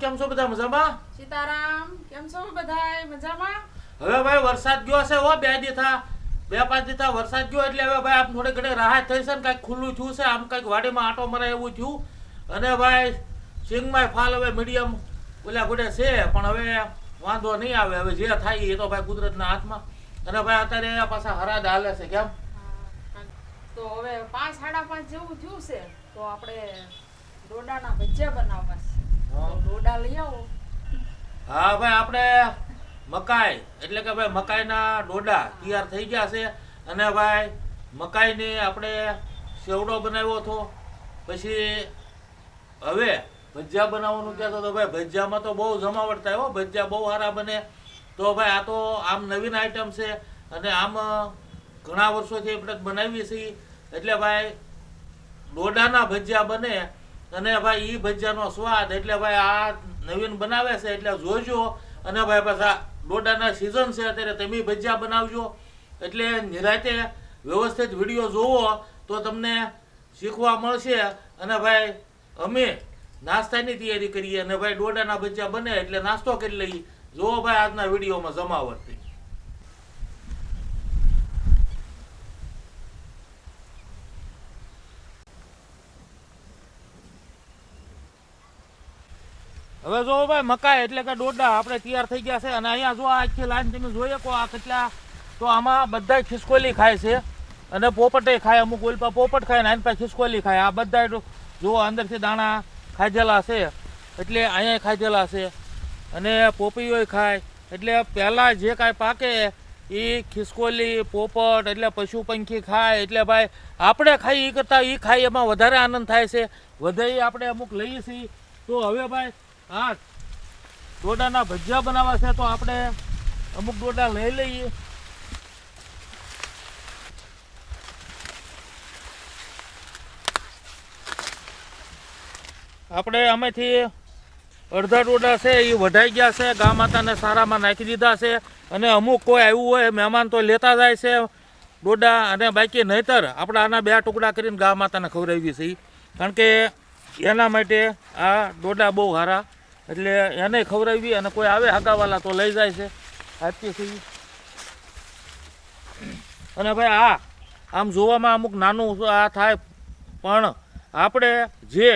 કેમ છો બધા મજામાં? સીતારામ કેમ છો બધાય? મજામાં? હવે ભાઈ વરસાદ ગયો છે હો બે દી બે પાંચ દી વરસાદ ગયો એટલે હવે ભાઈ આમ થોડી ઘણી રાહત થઈ છે ને કાંઈક ખુલ્લું થયું છે. આમ કાંઈક વાડીમાં આંટો મરાય એવું થયું. અને ભાઈ સિંગમાં ફાલ હવે મીડિયમ ઓલા ગોડે છે પણ હવે વાંધો નહીં આવે. હવે જે થાય એ તો ભાઈ કુદરતના હાથમાં. અને ભાઈ અત્યારે પાછા હરાદ હાલે છે કેમ? તો હવે પાંચ સાડા પાંચ જેવું થયું છે તો આપણે ડોડાના ભજીયા બનાવવા છે. ડોડા લઈ આવો. હા, ભાઈ, આપણે મકાઈ, એટલે કે ભાઈ મકાઈના ડોડા તૈયાર થઈ ગયા છે. અને ભાઈ, મકાઈને આપણે સેવડો બનાવ્યો હતો. પછી હવે ભજીયા બનાવવાનું કહેતો તો ભાઈ, ભજીયામાં તો બહુ જમાવટ થાય હો, ભજીયા બહુ સારા બને. તો ભાઈ, આ તો આમ નવીન આઈટમ છે અને આમ ઘણા વર્ષોથી આપણે બનાવીએ છીએ. એટલે ભાઈ, ડોડાના ભજીયા બને અને ભાઈ એ ભજીયાનો સ્વાદ એટલે ભાઈ આ નવીન બનાવે છે એટલે જોજો. અને ભાઈ પાછા ડોડાના સિઝન છે, અત્યારે તમે ભજીયા બનાવજો. એટલે નિરાતે વ્યવસ્થિત વીડિયો જોવો તો તમને શીખવા મળશે. અને ભાઈ અમે નાસ્તાની તૈયારી કરીએ અને ભાઈ ડોડાના ભજીયા બને એટલે નાસ્તો કરી લઈએ. જોવો ભાઈ આજના વિડીયોમાં જમાવટ. હવે જો ભાઈ મકાઈ એટલે કે ડોડા આપણે તૈયાર થઈ ગયા છે અને અહીંયા જો આખી લાઈન તમે જોઈએ કો આ કેટલા, તો આમાં બધા ખિસકોલી ખાય છે અને પોપટે ખાય, અમુક ઓલપા પોપટ ખાય ને પાસે ખિસકોલી ખાય. આ બધા જો અંદરથી દાણા ખાધેલા છે, એટલે અહીંયા ખાધેલા છે અને પોપીઓ ખાય. એટલે પહેલાં જે કાંઈ પાકે એ ખિસકોલી, પોપટ એટલે પશુ પંખી ખાય. એટલે ભાઈ આપણે ખાઈ એ કરતાં એ ખાઈ એમાં વધારે આનંદ થાય છે. વધારે આપણે અમુક લઈએ છીએ. તો હવે ભાઈ હા ડોડાના ભજીયા બનાવવા છે તો આપણે અમુક ડોડા લઈ લઈએ. આપણે આમાંથી અડધા ડોડા છે એ વઢાઈ ગયા છે. ગા માતાને સારામાં નાખી દીધા છે અને અમુક કોઈ આવ્યું હોય, મહેમાન તો લેતા જાય છે ડોડા અને બાકી નહીતર આપણે આના બે ટુકડા કરીને ગા માતાને ખવડાવી છે કારણ કે એના માટે આ ડોડા બહુ સારા એટલે એને ખવડાવી અને કોઈ આવે હગાવાલા તો લઈ જાય છે. આપીએ છીએ અને ભાઈ આ, આમ જોવામાં અમુક નાનું આ થાય, પણ આપણે જે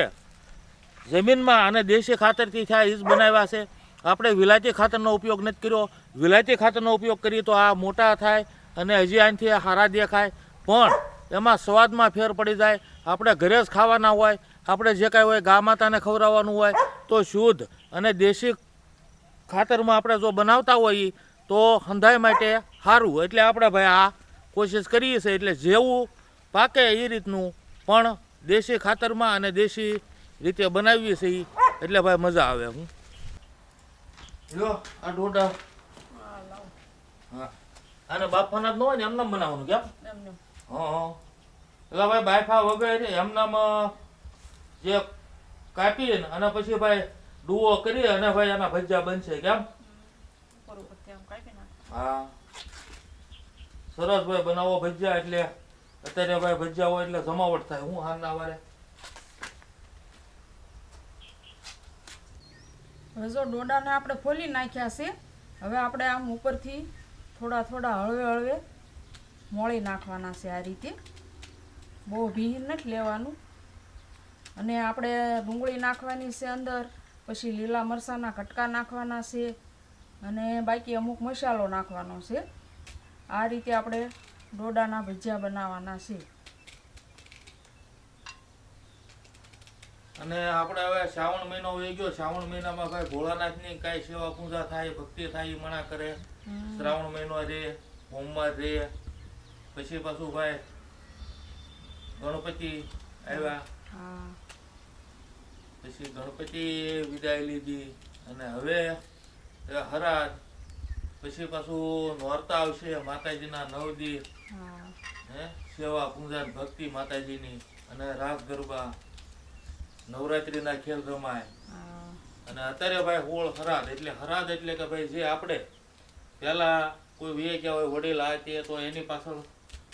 જમીનમાં અને દેશી ખાતરથી થાય એ જ બનાવ્યા છે. આપણે વિલાયતી ખાતરનો ઉપયોગ નથી કર્યો. વિલાયતી ખાતરનો ઉપયોગ કરીએ તો આ મોટા થાય અને હજી આનાથી હારા દેખાય. પણ એમાં સ્વાદમાં ફેર પડી જાય. આપણે ઘરે જ ખાવાના હોય આપણે જે કાંઈ હોય ગા માતાને ખવડાવવાનું હોય તો શુદ્ધ. અને દેશી ખાતરમાં આપણે જો બનાવતા હોઈએ તો હંધાઈ માટે સારું એટલે આપણે ભાઈ આ કોશિશ કરીએ છીએ. એટલે જેવું પાકે એ રીતનું પણ દેશી ખાતરમાં અને દેશી રીતે બનાવીએ છીએ. એટલે ભાઈ મજા આવે હું. જો આ ડોડા હા, અને બાફાના જ ન હોય ને એમને બનાવવાનું કેમ? હા હા. એટલે ભાઈ બાફા વગર એમનામ જે કાપીને અને પછી ભાઈ ડુઓ કરી અને ભાઈ એના ભજીયા બનશે કેમ. હા. સરસ ભાઈ બનાવો ભજીયા એટલે અત્યારે ભાઈ ભજીયા હોય એટલે જમાવટ થાય હું હારના વારે. હવે જો ડોડાને આપણે ફોલી નાખ્યા છે હવે આપણે આમ ઉપરથી થોડા થોડા હળવે હળવે મોળી નાખવાના છે આ રીતે. બહુ ભીર નથી લેવાનું. અને આપણે ડુંગળી નાખવાની છે અંદર પછી લીલા મરચાંના કટકા નાખવાના છે અને બાકી અમુક મસાલો નાખવાનો છે. આ રીતે આપણે ડોડાના ભજીયા બનાવવાના છે. અને આપણે હવે શ્રાવણ મહિનો વહી ગયો શ્રાવણ મહિનામાં કઈ ભોળાનાથની કઈ સેવા પૂજા થાય ભક્તિ થાય એ મણા કરે. શ્રાવણ મહિનો રે હોમવાર રે પછી પાછું ભાઈ ગણપતિ આવ્યા. હા. પછી ગણપતિ વિદાય લીધી અને હવે હરાજ પછી પાછું નોરતા આવશે માતાજીના નવ દી. હે. સેવા પૂજા ભક્તિ માતાજીની અને રાસ ગરબા. નવરાત્રીના ખેલ રમાય. અને અત્યારે ભાઈ હોળ હરાદ એટલે હરાદ એટલે કે ભાઈ જે આપણે પહેલા કોઈ વે ગયા હોય વડીલ આ તે તો એની પાછળ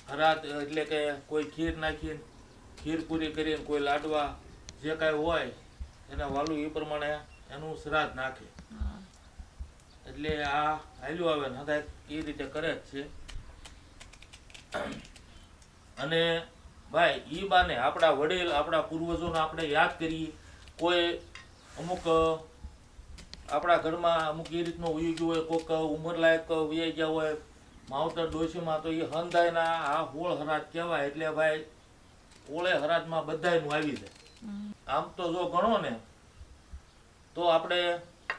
હરાદ એટલે કે કોઈ ખીર નાખીને ખીર પૂરી કરીને કોઈ લાડવા જે કાંઈ હોય એને વાલું એ પ્રમાણે એનું શ્રાદ્ધ નાખે. એટલે આ હાલ્યું આવે ને હતા એ રીતે કરે જ છે. અને ભાઈ એ બાને આપણા વડીલ, આપણા પૂર્વજોને આપણે યાદ કરીએ. કોઈ અમુક, આપણા ઘરમાં અમુક એ રીતનું ઉઈ ગયું હોય કોઈક ઉંમરલાયક વ્યાઈ ગયા હોય, માવતર ડોશીમાં તો એ હંધાયના આ હોળ હરાજ કહેવાય. એટલે ભાઈ ઓળે હરાજમાં બધાયનું આવી જાય. આમ તો જો ગણો ને તો આપણે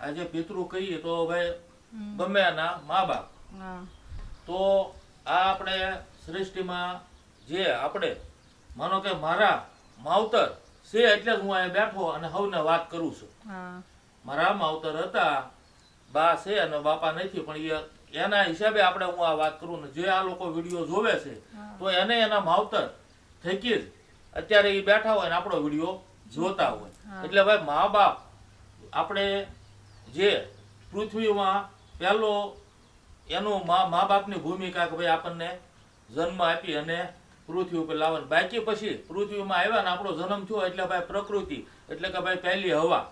આજે પિતૃ કહીએ તો ભાઈ. ગમે એના મા બાપ તો આ આપણે સૃષ્ટિમાં જે આપણે માનો કે મારા માવતર છે એટલે હું અહીંયા બેઠો અને હવને વાત કરું છું. મારા માવતર હતા બા છે અને બાપા નથી પણ એ એના હિસાબે આપણે હું આ વાત કરું ને જે આ લોકો વીડિયો જોવે છે તો એને એના માવતર થકી જ અત્યારે એ બેઠા હોય ને આપણો વીડિયો જોતા હોય. એટલે ભાઈ મા બાપ આપણે જે પૃથ્વીમાં પહેલો એનું મા મા બાપની ભૂમિકા કે ભાઈ આપણને જન્મ આપી અને પૃથ્વી ઉપર લાવવાનું. બાકી પછી પૃથ્વીમાં આવ્યા ને આપણો જન્મ થયો એટલે ભાઈ પ્રકૃતિ એટલે કે ભાઈ પહેલી હવા.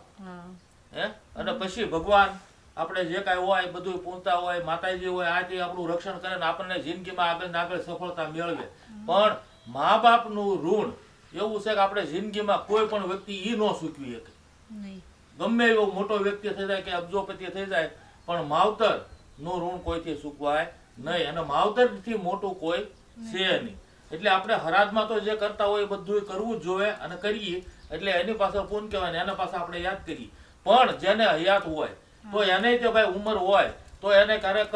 હે. અને પછી ભગવાન આપણે જે કાંઈ હોય બધું પૂછતા હોય માતાજી હોય આ તે આપણું રક્ષણ કરે ને આપણને જિંદગીમાં આગળ ને આગળ સફળતા મેળવે. પણ મા બાપનું ઋણ એવું છે કે આપણે જિંદગીમાં કોઈ પણ વ્યક્તિ ઈ ન સૂચવી શકે. ગમે એવો મોટો વ્યક્તિ થઈ જાય કે અબજોપતિ થઈ જાય પણ માવતરનું ઋણ કોઈથી સૂકવાય નહીં. અને માવતરથી મોટું કોઈ છે નહીં. એટલે આપણે હરાજમાં તો જે કરતા હોય એ બધું કરવું જ જોઈએ અને કરીએ. એટલે એની પાસે પૂન કહેવાય ને? એના પાસે આપણે યાદ કરીએ. પણ જેને હયાત હોય તો એને જો ભાઈ ઉંમર હોય તો એને ક્યારેક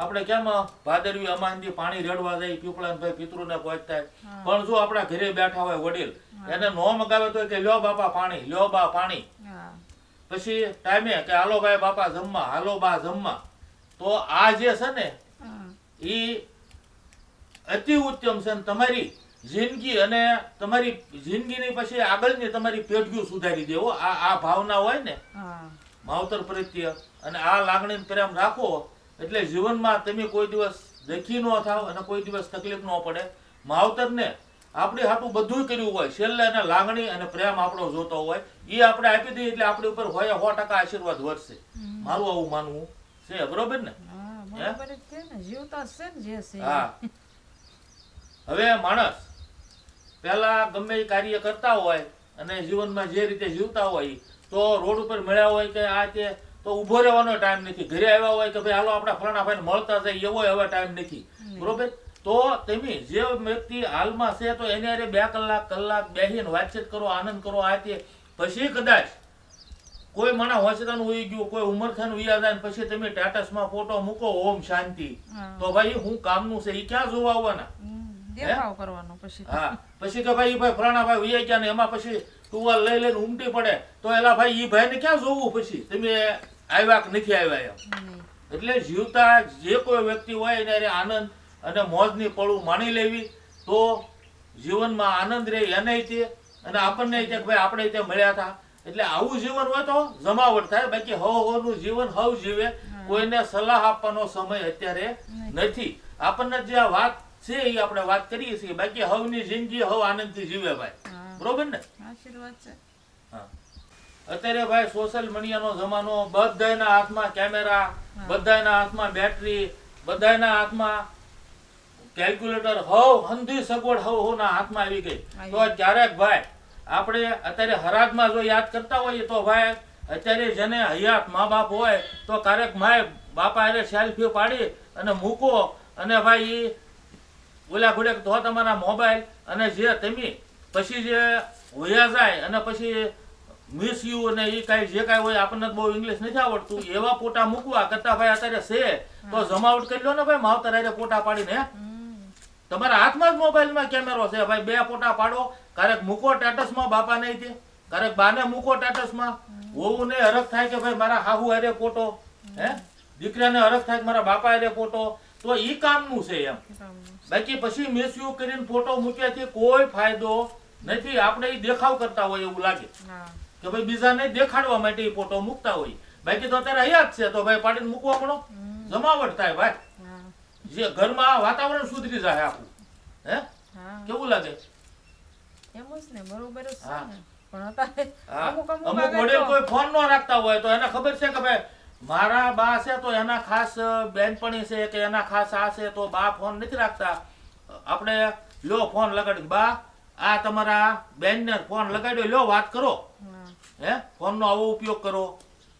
આપણે કેમ ભાદરવી અમાનથી પાણી રેડવા જાય પીપળાભાઈ પિતૃને પહોંચતા પણ જો આપણા ઘરે બેઠા હોય વડીલ એને નો મગાવે તો કે લ્યો બાપા પાણી લ્યો બા પાણી. પછી ટાઈમે કે હાલો ભાઈ બાપા જમવા હાલો બા જમવા. તો આ જે છે ને એ અતિ ઉત્તમ છે ને તમારી જિંદગી અને તમારી જિંદગીની પછી આગળની તમારી પેઢીઓ સુધારી દેવો આ આ ભાવના હોય ને માવતર પ્રત્યે અને આ લાગણી પ્રેમ રાખો એટલે જીવનમાં તમે કોઈ દિવસ દખી ન થાવ અને કોઈ દિવસ તકલીફ ન પડે. માવતરને આપણે હાટું બધું કર્યું હોય છેલ્લે એને લાગણી અને પ્રેમ આપણો જોતો હોય એ આપણે આપી દઈએ એટલે આપણી ઉપર હોય સો ટકા આશીર્વાદ વધશે. મારું આવું માનવું છે બરોબર ને? હા હવે માણસ પહેલા ગમે એ કાર્ય કરતા હોય અને જીવનમાં જે રીતે જીવતા હોય તો રોડ ઉપર મળ્યા હોય કે આ તે તો ઊભો રહેવાનો ટાઈમ નથી. ઘરે આવ્યા હોય કે ભાઈ હાલો આપણા ફલાણા ભાઈને મળતા જાય એવો હવે ટાઈમ નથી. બરોબર? તો તમે જે વ્યક્તિ હાલમાં છે તો એને અરે બે કલાક કલાક બેસીને વાતચીત કરો આનંદ કરો આ તે. પછી કદાચ કોઈ માણસ હોસ્પિટલ હોઈ ગયું કોઈ ઉંમર થઈને વયા જાય પછી તમે સ્ટેટસમાં ફોટો મૂકો ઓમ શાંતિ. તો ભાઈ હું કામનું છે એ ક્યાં જોવા આવવાના? દેખાવ કરવાનો પછી. હા. પછી કે ભાઈ ભાઈ ફલાણા ભાઈ વૈયા ગયા ને એમાં પછી ટુવાલ લઈ લઈને ઉમટી પડે. તો એલા ભાઈ ઈ ભાઈને ક્યાં જોવું પછી? તમે આવ્યા કે નથી આવ્યા એમ. એટલે જીવતા જે કોઈ વ્યક્તિ હોય એને આનંદ અને મોજની પળું માણી લેવી તો જીવનમાં આનંદ રહે એને તે અને આપણને તે કે ભાઈ આપણે તે મળ્યા હતા. એટલે આવું જીવન હોય તો જમાવટ થાય. બાકી હવ હોનું જીવન હવ જીવે. કોઈને સલાહ આપવાનો સમય અત્યારે નથી. આપણને જે આ વાત છે એ આપણે વાત કરીએ છીએ. બાકી હવની જિંદગી હવ આનંદથી જીવે ભાઈ. બરોબર ને? આશીર્વાદ છે. હા. અત્યારે ભાઈ સોશિયલ મીડિયાનો જમાનો બધાના હાથમાં કેમેરા બધાના હાથમાં બેટરી બધાના હાથમાં કેલ્ક્યુલેટર હવ હંધી સગવડ હવ હોના હાથમાં આવી ગઈ. તો ક્યારેક ભાઈ આપણે અત્યારે હરાજમાં જો યાદ કરતા હોઈએ તો ભાઈ અત્યારે જેને હયાત મા બાપ હોય તો ક્યારેક માય બાપા એને સેલ્ફી પાડી અને મૂકો. અને ભાઈ એ ઓલા ઘોડે તો તમારા મોબાઈલ અને જે તમે પછી જે હોયા જાય અને પછી મિસ યુ અને એ કાંઈ જે કાંઈ હોય આપણને બહુ ઇંગ્લિશ નથી આવડતું. એવા પોટા મૂકવા કરતા ભાઈ અત્યારે છે તો જમાવટ કરી લો ને ભાઈ માવતર હારે પોટા પાડીને. તમારા હાથમાં જ મોબાઈલમાં કેમેરો છે. ભાઈ બે ફોટા પાડો. ક્યારેક મૂકો સ્ટેટસમાં બાપા નહીં તે. ક્યારેક બાને મૂકો સ્ટેટસમાં. વહુને હરખ થાય કે ભાઈ મારા હાહુ હારે ફોટો. હે? દીકરાને હરખ થાય કે મારા બાપા અરે ફોટો. તો ઈ કામનું છે એમ. બાકી પછી મિસયુઝ કરીને ફોટો મૂક્યાથી કોઈ ફાયદો નથી. આપણે ઈ દેખાવ કરતા હોય એવું લાગે. કે ભાઈ બીજાને દેખાડવા માટે એ ફોટો મૂકતા હોય. બાકી તો અત્યારે હયાત છે તો ભાઈ પાડીને મૂકવા પડો જમાવટ થાય ભાઈ. જે ઘરમાં વાતાવરણ સુધરી જાય આખું. હે? કેવું લાગે? એમ જ ને બરોબર જ છે હા. ને. પણ અત્યારે હા. અમુક અમુક અમુક આગળ વડીલ કોઈ ફોન ન રાખતા હોય તો એને ખબર છે કે ભાઈ મારા બા છે તો એના ખાસ બેનપણી છે કે એના ખાસ આ છે તો બા ફોન નથી રાખતા. આપણે લો ફોન લગાડી. બા આ તમારા બેનને ફોન લગાડ્યો લો વાત કરો. હા. ફોનનો આવો ઉપયોગ કરો.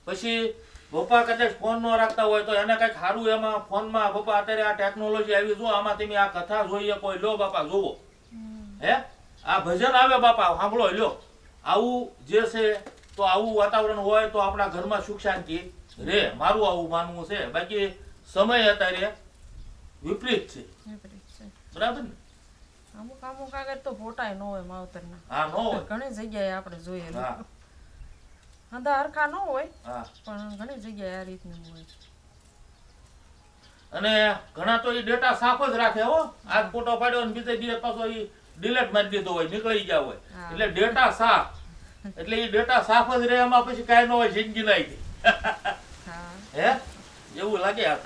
પછી પપ્પા કદાચ ફોન ન રાખતા હોય તો એને કંઈક સારું એમાં ફોનમાં પપ્પા અત્યારે આ ટેકનોલોજી આવી જો આમાં તમે આ કથા જોઈએ કોઈ લો બાપા જોવો હે? આ ભજન આવે બાપા સાંભળો લ્યો. આવું જે છે તો આવું વાતાવરણ હોય તો આપણા ઘરમાં સુખ શાંતિ રે મારું આવું માનવું છે. બાકી સમય અત્યારે વિપરીત છે. બરાબર ને? અમુક અમુક આગળ તો ફોટા ન હોય માવતરના. હા ન હોય. ઘણી જગ્યાએ આપણે જોઈએ. હા. હંધા હરખા ન હોય પણ ઘણી જગ્યાએ આ રીતનું હોય. અને ઘણા તો એ ડેટા સાફ જ રાખે હો. આ ફોટો પાડ્યો ને બીજે દિવસ પાછો એ ડિલેટ મારી દીધો હોય નીકળી ગયા હોય. એટલે ડેટા સાફ. એટલે એ ડેટા સાફ જ રહે એમાં પછી કાંઈ ન હોય જિંદગી નાઈ હે. એવું લાગે આ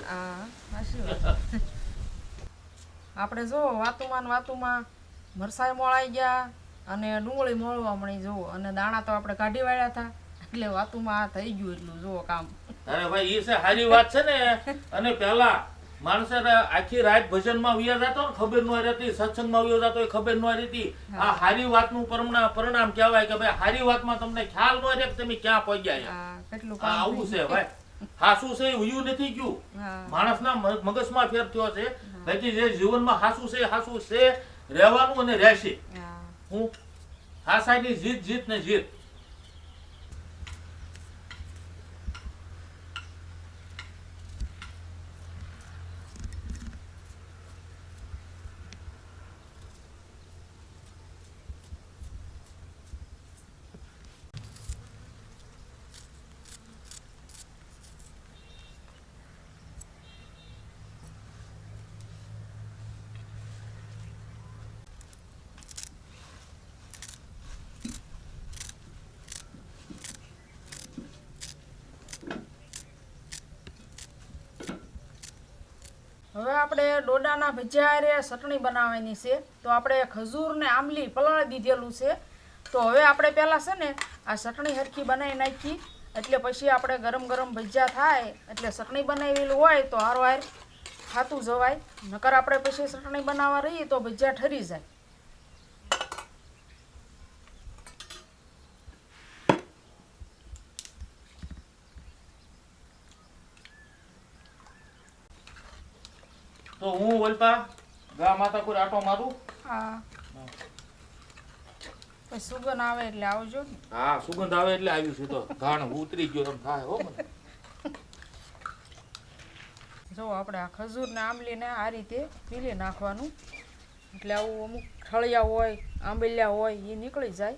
આપણે જો વાતુમાં વાતુમાં મરસાઈ મોળાઈ ગયા અને ડુંગળી મોળવા મળી જુઓ અને દાણા તો આપણે કાઢી વાળ્યા હતા. એટલે વાતુમાં આ થઈ ગયું એટલું જો કામ. અરે ભાઈ એ છે સારી વાત છે ને. અને પહેલા માણસે આખી રાત ભજનમાં વિયા જતો ને ખબર ન રહેતી સત્સંગમાં વ્યો જતો એ ખબર ન રહેતી. આ હારી વાતનું પરિણામ પરિણામ કહેવાય કે ભાઈ હારી વાતમાં તમને ખ્યાલ ન રહે કે તમે ક્યાં પહોંચ્યા. કેટલું આવું છે ભાઈ. હાસુ છે ઉયું નથી ગયું. માણસના મગજ મગજમાં ફેર થયો છે. પછી જે જીવનમાં હાસુ છે હાસુ છે રહેવાનું અને રહેશે. હા. હું હાસાની જીત જીત ને જીત હવે આપણે ડોડાના ભજીયા હારે ચટણી બનાવવાની છે, તો આપણે ખજૂર ને આંબલી પલાળી દીધેલું છે. તો હવે આપણે પહેલાં છે ને આ ચટણી હરખી બનાવી નાખી, એટલે પછી આપણે ગરમ ગરમ ભજીયા થાય, એટલે ચટણી બનાવેલું હોય તો હારો હાર ખાતું જવાય. નકર આપણે પછી ચટણી બનાવવા રહીએ તો ભજીયા ઠરી જાય. તો હું વલપા ગા માતા કોઈ આટો મારું? હા. સુગંધ આવે એટલે આવજો હા સુગંધ આવે એટલે આવ્યું છું તો. ઘાણ ઉતરી ગયો એમ થાય હો મને. જો આપણે આ ખજૂર ને આંબલીને આ રીતે પીલી નાખવાનું. એટલે આવું અમુક ઠળિયા હોય આંબલિયા હોય એ નીકળી જાય.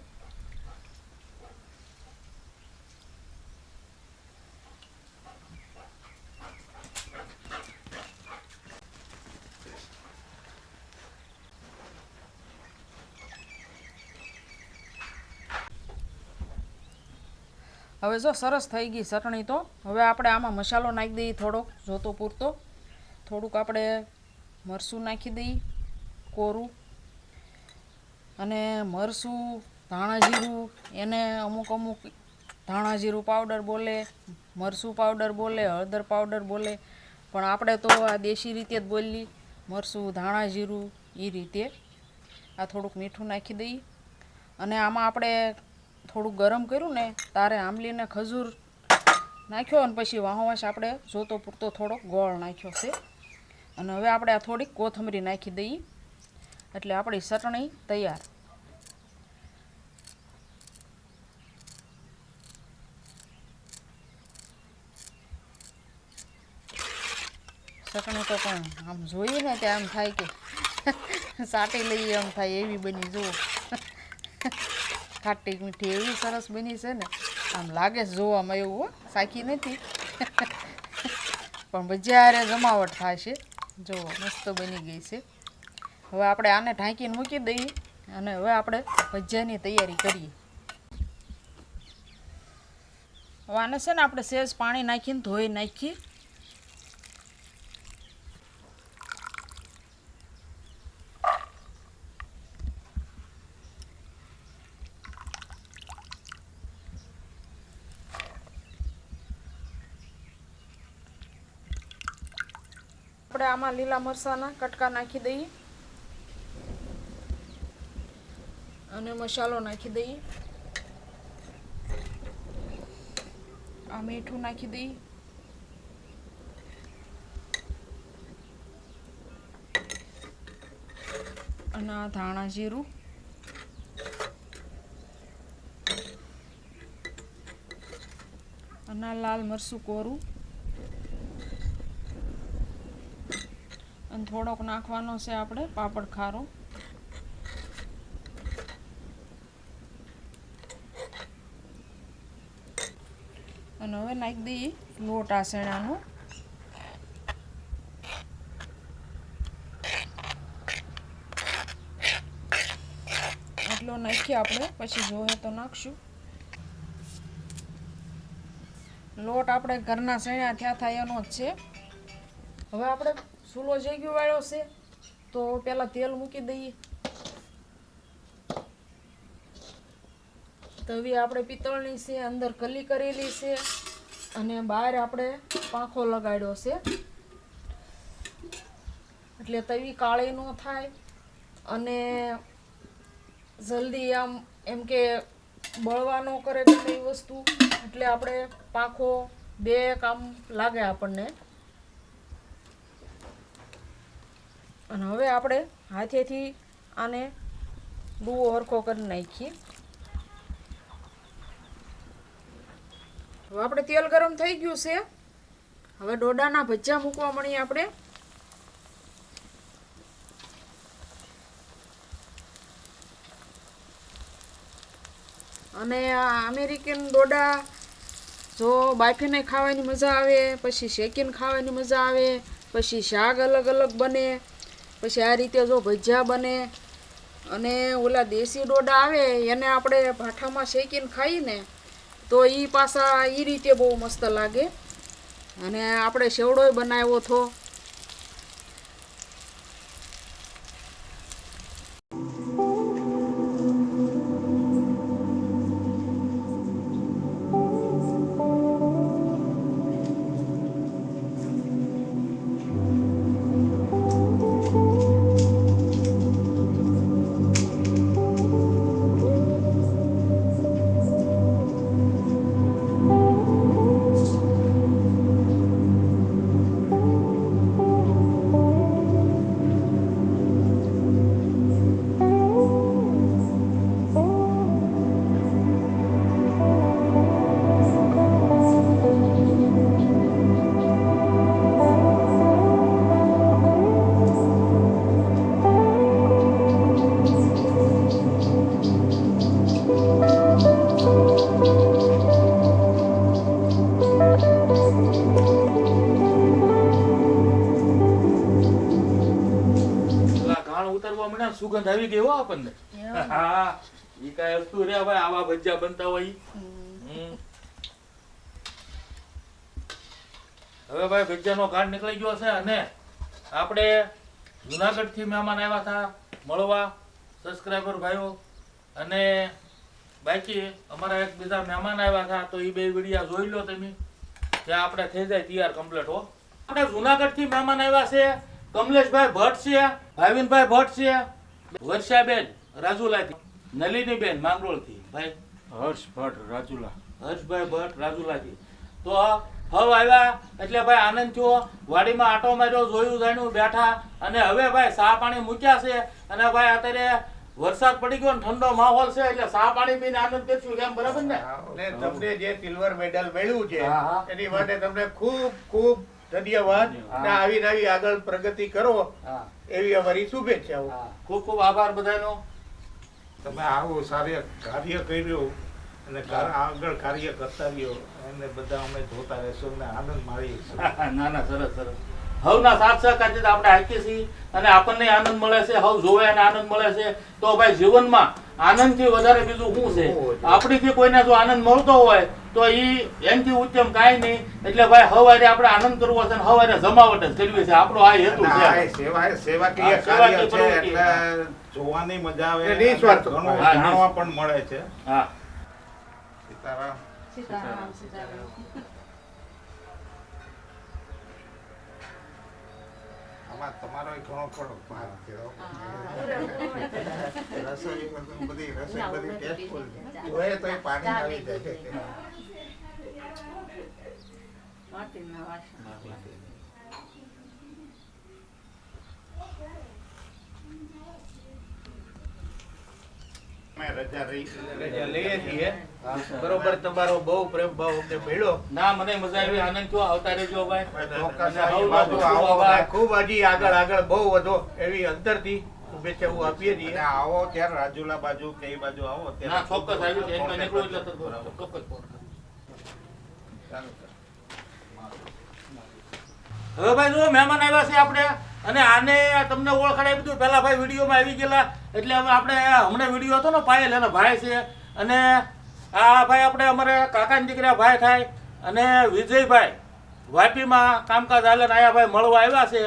હવે જો સરસ થઈ ગઈ ચટણી તો. હવે આપણે આમાં મસાલો નાખી દઈએ થોડોક, જોતો પૂરતો. થોડુંક આપણે મરસું નાખી દઈએ, કોરું. અને મરસું ધાણા જીરું એને અમુક અમુક ધાણા જીરું પાવડર બોલે, મરસું પાવડર બોલે, હળદર પાવડર બોલે. પણ આપણે તો આ દેશી રીતે જ બોલી, મરસું ધાણા જીરું એ રીતે આ થોડુંક મીઠું નાખી દઈએ. અને આમાં આપણે થોડુંક ગરમ કર્યું ને, તારે આંબલીને ખજૂર નાખ્યો અને પછી વાહોવાશ આપણે જોતો પૂરતો થોડોક ગોળ નાખ્યો છે. અને હવે આપણે આ થોડીક કોથમરી નાખી દઈએ. એટલે આપણી ચટણી તૈયાર. ચટણી તો પણ આમ જોઈએ ને ત્યાં એમ થાય કે સાટી લઈએ એમ થાય એવી બની જુઓ. ખાટી મીઠી એવી સરસ બની છે ને, આમ લાગે છે જોવામાં એવું હો, સાખી નથી. પણ ભજીયારે જમાવટ છે. જુઓ મસ્ત બની ગઈ છે. હવે આપણે આને ઢાંકીને મૂકી દઈએ અને હવે આપણે ભજીયાની તૈયારી કરીએ. હવે આને છે ને આપણે સેજ પાણી નાખીને ધોઈ નાખી આપણે આમાં લીલા મરચાંના કટકા નાખી દઈએ. અને મસાલો નાખી દઈએ. આ મીઠું નાખી દઈએ. અને આ ધાણા જીરું. અને લાલ મરચું કોરું. અને થોડોક નાખવાનો છે આપણે પાપડ ખારો. અને હવે નાખી દઈએ લોટ આસેણાનો આટલો નાખીએ આપણે, પછી જોઈએ તો નાખશું. લોટ આપણે ઘરના શેણા થયા થાય એનો જ છે. હવે આપણે સૂલો જગ્યો વાળ્યો છે, તો પહેલાં તેલ મૂકી દઈએ. તવી આપણે પિત્તળની છે, અંદર કલી કરેલી છે, અને બહાર આપણે પાંખો લગાડ્યો છે. એટલે તવી કાળી ન થાય, અને જલ્દી આમ એમ કે બળવા ન કરે એ વસ્તુ, એટલે આપણે પાંખો બે કામ લાગે આપણને. અને હવે આપણે હાથેથી આને ડૂવો હરખો કરી નાખીએ. હવે આપણે તેલ ગરમ થઈ ગયું છે. હવે ડોડાના ભજીયા મૂકવા મળીએ આપણે. અને અમેરિકન ડોડા જો બાફીને ખાવાની મજા આવે, પછી શેકીને ખાવાની મજા આવે, પછી શાક અલગ અલગ બને પછી આ રીતે જો ભજીયા બને અને ઓલા દેશી ડોડા આવે, એને આપણે ભાઠામાં શેકીને ખાઈએ ને તો એ પાછા એ રીતે બહુ મસ્ત લાગે. અને આપણે સેવડોય બનાવ્યો હતો. સુગંધ આવી ગઈ હો આપણને. હા ઈ કાંઈ વસ્તુ રે ભાઈ આવા ભજીયા બનતા હોય હવે ભાઈ ભજીયાનો ઘાટ નીકળી ગયો છે અને આપણે જુનાગઢથી મહેમાન આવ્યા હતા મળવા સબસ્ક્રાઈબર ભાઈઓ. અને બાકી અમારા એક બીજા મહેમાન આવ્યા હતા તો એ બે વિડીયા જોઈ લો તમે. ત્યાં આપણે થઈ જાય તૈયાર કમ્પ્લીટ હો. આપણે જુનાગઢથી મહેમાન આવ્યા છે. કમલેશભાઈ ભટ્ટ છે ભાવિનભાઈ ભટ્ટ છે. વર્ષાબેન રાજુલાથી. નલિનીબેન માંગરોળથી. ભાઈ. હર્ષ ભટ્ટ રાજુલા. હર્ષભાઈ ભટ્ટ રાજુલાથી. તો હવે આવ્યા એટલે ભાઈ આનંદ થયો. વાડીમાં આટો માર્યો જોયું જાણ્યું બેઠા. અને હવે ભાઈ સા પાણી મૂક્યા છે. અને ભાઈ અત્યારે વરસાદ પડી ગયો ને ઠંડો માહોલ છે એટલે સા પાણી પીને આનંદ કરશું એમ બરાબર ને? તમને જે સિલ્વર મેડલ મળ્યું છે. એની માટે તમને ખૂબ ખૂબ ધન્યવાદ. અને આવી નવી આગળ પ્રગતિ કરો. એવી અમારી શુભેચ્છાઓ. ખૂબ ખૂબ આભાર બધાનો. તમે આવું સારી કાર્ય કર્યું અને આગળ કાર્ય કરતા રહ્યો. એને બધા અમે જોતા રહેશું ને આનંદ માણીએ ના ના સરસ સરસ. હવના સાથ સહકારથી આપણે હાકીએ છીએ અને આપણને આનંદ મળે છે હવ જોવે અને આનંદ મળે છે. તો ભાઈ જીવનમાં આનંદથી વધારે બીજું શું છે? આપણીથી કોઈને જો આનંદ મળતો હોય તો ઈ એનથી ઉત્તમ કાંઈ નહીં. એટલે ભાઈ હવારે આપણે આનંદ કરવો છે અને હવારે જમાવટ જ કરવી છે. આપણો આ હેતુ છે. સેવા સેવાકીય કાર્ય છે એટલે જોવાની મજા આવે નિસ્વાર્થ. ઘણું જાણવા પણ મળે છે. હા. સીતારામ. સીતારામ સીતારામ. આમાં તમારો ઘણો ખરો ભાગ થયો રસોઈ બધું બધી રસોઈ બધી ટેસ્ટફુલ હોય તો એ પાણી આવી જાય. રજા લઈએ છીએ. બરોબર તમારો બહુ પ્રેમ ભાવ અમને મળ્યો. ના મને મજા આવી. આનંદ થયો આવતા રહેજો ભાઈ. ચોક્કસ. અને આ બાજુ આવો આવો ખૂબ હજી આગળ આગળ બહુ વધો એવી અંતરથી શુભેચ્છા આપીએ છીએ. આવો ત્યારે રાજુલા બાજુ કઈ બાજુ આવો ત્યાં ચોક્કસ આવી છે એમાં નીકળું એટલે તો બરાબર. ચોક્કસ ફોન કરો. ચાલો, ચાલો. હવે ભાઈ જો મહેમાન આવ્યા છે આપણે. અને આને તમને ઓળખાડાવી દીધું પહેલાં ભાઈ વિડીયોમાં આવી ગયેલા. એટલે હવે આપણે હમણાં વીડિયો હતો ને પાયલ એના ભાઈ છે. અને આ ભાઈ આપણે અમારે કાકાની દીકરા ભાઈ થાય. અને વિજયભાઈ વાપીમાં કામકાજ હાલે આયા ભાઈ મળવા આવ્યા છે.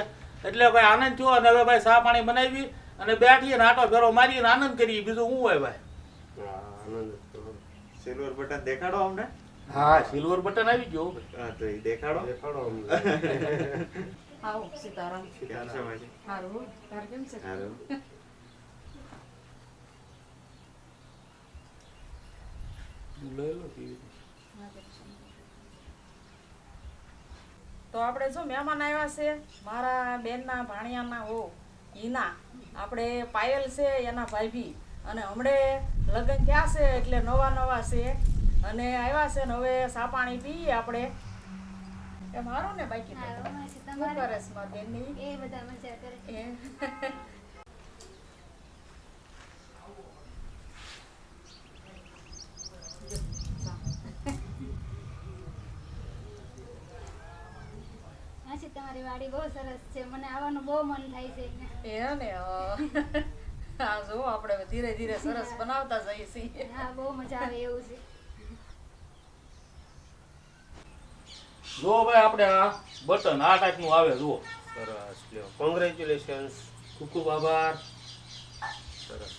એટલે ભાઈ આનંદ થયો અને હવે ભાઈ ચા પાણી બનાવી અને બેઠી અને આટો ફેરો મારીને આનંદ કરી. બીજું શું હોય ભાઈ? સિલ્વર બટન દેખાડો અમને. હા સિલ્વર બટન આવી ગયો. હો હા તો એ દેખાડો. દેખાડો અમને. આવો સીતારામ કેમ છે સારું તાર કેમ છે સારું તો આપણે જો મહેમાન આવ્યા છે મારા બેનના ભાણિયાના ઓ હિના આપણે પાયલ છે એના ભાઈભી અને હમણે લગ્ન થયા છે એટલે નવા નવા છે. અને આવ્યા છે ને હવે સા પાણી પીએ આપણે. એ મારું ને બાકી એ બધા મજા કરે. તમારી વાડી બહુ સરસ છે. મને આવવાનું બહુ મન થાય છે એ ને હા. જો આપણે ધીરે ધીરે સરસ બનાવતા જઈએ છીએ. હા બહુ મજા આવે એવું છે. જુઓ ભાઈ આપણે આ બટન આ ટાઈપનું આવે જુઓ. સરસ લ્યો. કોંગ્રેચ્યુલેશન્સ ખૂબ ખૂબ આભાર. સરસ.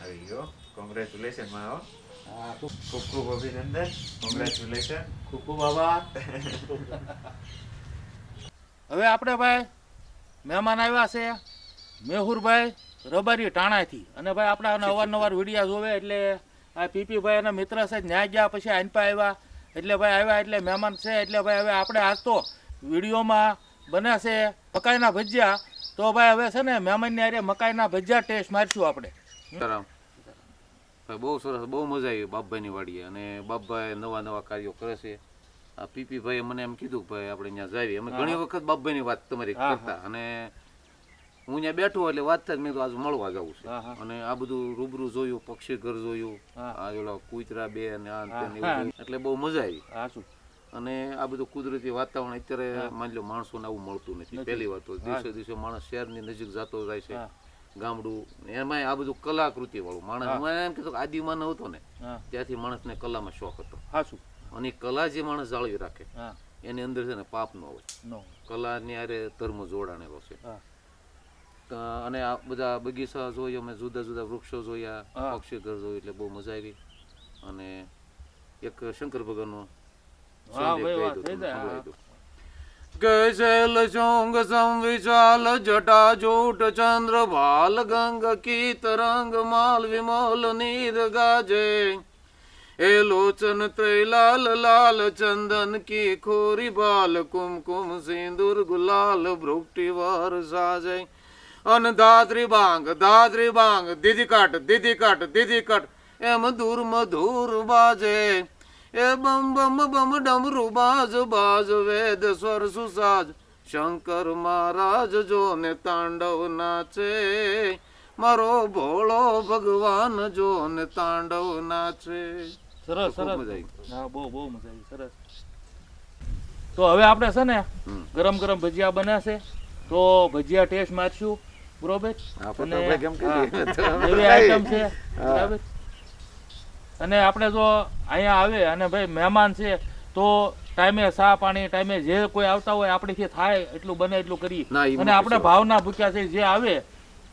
આવી ગયો કોંગ્રેચ્યુલેશનમાં હો હા ખૂબ ખૂબ ખૂબ અભિનંદન. કોંગ્રેચ્યુલેશન ખૂબ ખૂબ આભાર. હવે આપણે ભાઈ મહેમાન આવ્યા છે મેહુરભાઈ રબારી ટાણાથી. અને ભાઈ આપણા અવારનવાર વિડીયા જોવે એટલે આ પીપીભાઈ અને મિત્ર સાથે ન્યા ગયા પછી આનપા આવ્યા. એટલે ભાઈ આવ્યા એટલે મહેમાન છે એટલે ભાઈ હવે આપણે આજ તો વિડીયોમાં બને મકાઈના ભજીયા. તો ભાઈ હવે છે ને મહેમાનની આરે મકાઈના ભજીયા ટેસ્ટ મારશું આપણે. બહુ સરસ બહુ મજા આવી બાપભાઈની વાડીએ. અને બાપભાઈ નવા નવા કાર્યો કરે છે. આ પીપી ભાઈ મને એમ કીધું ભાઈ આપણે ત્યાં જાવી. અમે ઘણી વખત બાપભાઈની વાત તમારી. કરતા. અને હું ત્યાં બેઠો એટલે વાત થાય મેં આજે મળવા જવું છે. અને આ બધું રૂબરૂ જોયું પક્ષી ઘર જોયું આ ઓલા કુતરા બે અને આ ને. એટલે બહુ મજા આવી. અને આ બધું કુદરતી વાતાવરણ અત્યારે માની લો માણસોને આવું મળતું નથી. પહેલી વાત તો દિવસે દિવસે માણસ શહેરની નજીક જતો જાય છે ગામડું. એમાંય આ બધું કલાકૃતિ વાળું માણસ હું. એમ કીધું કે આદિમાનવ હતો ને ત્યાંથી ત્યાંથી માણસને કલામાં શોખ હતો. અને કલા જે માણસ જાળવી રાખે એની અંદર છે ને પાપ ન હોય. નો કલાની આરે ધર્મ જોડાણેલો છે. અને આ બધા બગીચા જોઈએ અમે જુદા જુદા વૃક્ષો જોયા પક્ષી ઘર જોયું એટલે બહુ મજા આવી. અને એક શંકર ભગવાનનો ગજલ ચોંગ સંવિચાલ જટા જોટ ચંદ્ર ભાલ ગંગ કી તરંગ માલ વિમોલ નીર ગાજે. એ લોચન તૈલાલ લાલ ચંદન કી ખોરી બાલ કુમકુમ સિંદુર ગુલાલ ભ્રુક્ટિ વાર સાજય અન દાદરી બાંગ દાદરી બાંગ દીદી કાટ દીદી કાટ દીદી કાટ. એમ દૂર મધુર બાજે એ બમ બમ બમ ડમરુ બાજ બાજ વેદ સ્વર સુસાજ. શંકર મહારાજ જો ને તાંડવ નાચે મારો ભોળો ભગવાન જો ને તાંડવ નાચે. સરસ સરસ. હા બહુ બહુ મજા આવી સરસ. તો હવે આપણે છે ને ગરમ ગરમ ભજીયા બનાશે. તો ભજીયા ટેસ્ટ મારશું. બરોબર અને આપણે જો અહીંયા આવે અને ભાઈ મહેમાન છે તો ટાઈમે સા પાણી ટાઈમે જે કોઈ આવતા હોય આપણીથી થાય એટલું બને એટલું કરીએ. અને આપણે ભાવના ભૂખ્યા છે જે આવે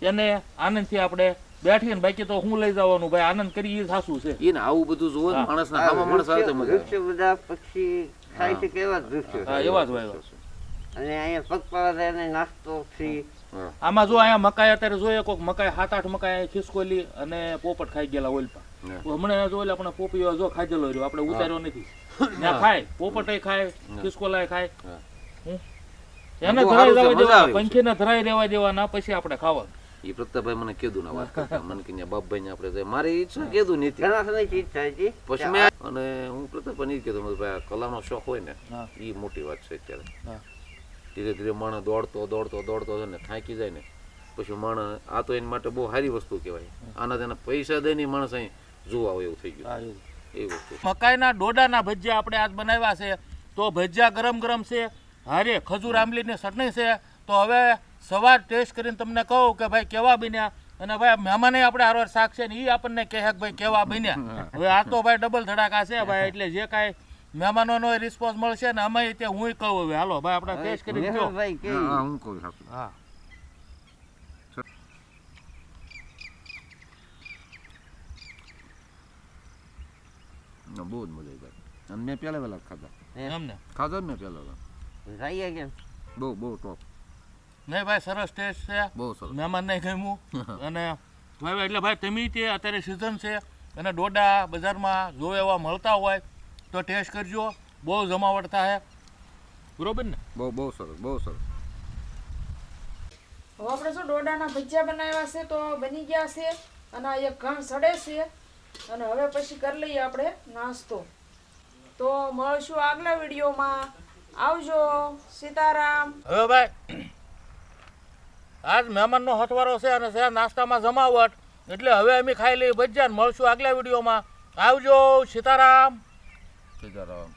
એને આનંદથી આપણે બેઠી ને બાકી તો હું લઈ જવાનું ભાઈ આનંદ કરી એ સાસુ છે. ઈ ને આવું બધું જોવો માણસ ના માણસના આમાં માણસ આવે તો મજા. બધા પક્ષી ખાય છે કેવા દૃશ્યો હા એવા જ હોય. અને અહીંયા પગપાળા નાસ્તો ફ્રી. આમાં જો અહીંયા મકાઈ અત્યારે જોઈએ કોઈક મકાઈ સાત આઠ મકાઈ ખિસકોલી અને પોપટ ખાઈ ગયેલા ઓલપા હમણાં જો આપણે પોપીઓ જો ખાધેલો રહ્યો આપણે ઉતાર્યો નથી. ત્યાં ખાય પોપટે ખાય ખિસકોલાય ખાય. એને ધરાઈ દેવા દેવા પંખીને ધરાઈ દેવા દેવાના પછી આપણે ખાવા એ પ્રતાપભાઈ મને કીધું ના વાત કરતા. મને કે બાપભાઈ ને આપણે મારી ઈચ્છા કીધું નથી પછી મેં અને હું પ્રતાપભાઈ કીધું ભાઈ કલા કલાનો શોખ હોય ને. એ મોટી વાત છે અત્યારે. હા. ધીરે ધીરે માણસ દોડતો દોડતો દોડતો ને થાકી જાય ને પછી માણસ આ તો એના માટે બહુ સારી વસ્તુ કહેવાય. આના તેના પૈસા દઈને માણસ અહીં જોવા આવે એવું થઈ ગયું. એવું. એ વસ્તુ મકાઈના ડોડાના ભજીયા આપણે આજ બનાવ્યા છે. તો ભજીયા ગરમ ગરમ છે. હારે ખજૂર આંબલીની ચટણી છે. તો હવે સવાર ટેસ્ટ કરીને તમને કહું કે ભાઈ કેવા બન્યા? અને ભાઈ મહેમાને આપણે હારવાર શાક છે ને એ આપણને કહે કે ભાઈ કેવા બન્યા? હવે આ તો ભાઈ ડબલ ધડાકા છે ભાઈ એટલે જે કાંઈ મહેમાનોનો રિસ્પોન્સ મળશે ને અમે તે હું કહું હવે. હાલો ભાઈ આપણે ટેસ્ટ કરી જો. હા હું કહું છું હા. બહુ જ મજા આવી અને મેં પહેલા વહેલા ખાધા. એમને? ખાધા જ મેં પહેલા જઈએ કેમ? બહુ બહુ ટોપ નહીં ભાઈ સરસ ટેસ્ટ છે. બહુ સરસ. મહેમાન નહીં ગમ્યું. અને ભાઈ એટલે ભાઈ તમે તે અત્યારે સિઝન છે. અને ડોડા બજારમાં જો એવા મળતા હોય તો ટેસ્ટ કરજો. બહુ જમાવટ થાય. બરોબર ને? બહુ બહુ સરસ બહુ સરસ. હવે આપણે શું ડોડાના ભજીયા બનાવ્યા છે તો બની ગયા છે અને આ એક ઘણ સડે છે. અને હવે પછી કરી લઈએ આપણે નાસ્તો. તો મળશું આગલા વિડીયોમાં. આવજો સીતારામ. હવે ભાઈ આજ મહેમાનનો હથવારો છે અને છે નાસ્તામાં જમાવટ. એટલે હવે અમે ખાઈ લઈએ ભજીયા મળશું આગલા વિડીયોમાં. આવજો સીતારામ. સીતારામ